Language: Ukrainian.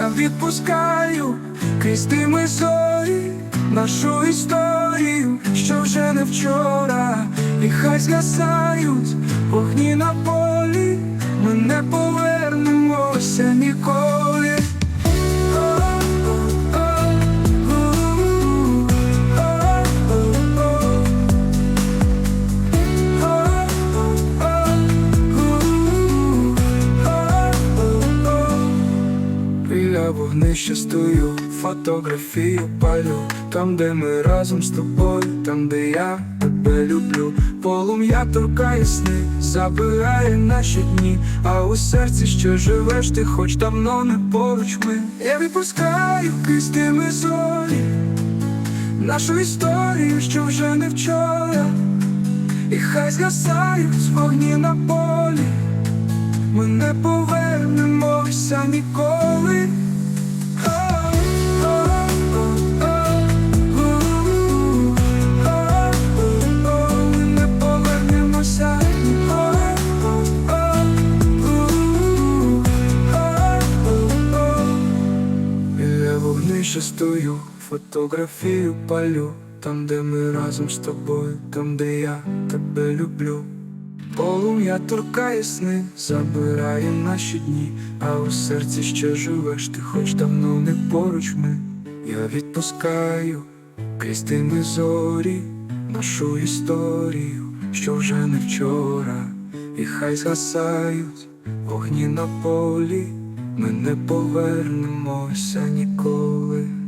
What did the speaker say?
Я відпускаю крізь тими зорі нашу історію, що вже не вчора, і хай згасають вогні на полі, мене не Біля вогнища стою, фотографію палю. Там, де ми разом з тобою, там, де я тебе люблю. Полум'я торкає сни, забирає наші дні, а у серці ще живеш, ти хоч давно не поруч ми. Я відпускаю крізь тими зорі Нашу історію, що вже не вчора, і хай згасають з вогні на полі. Ми не повернемося ніколи. Вогнища стою, фотографію палю. Там, де ми разом з тобою, там, де я тебе люблю. Полум'я торкає сни, забирає наші дні, а у серці ще живеш, ти хоч давно не поруч ми. Я відпускаю крізь тими зорі нашу історію, що вже не вчора, і хай згасають вогні на полі, ми не повернемося ніколи.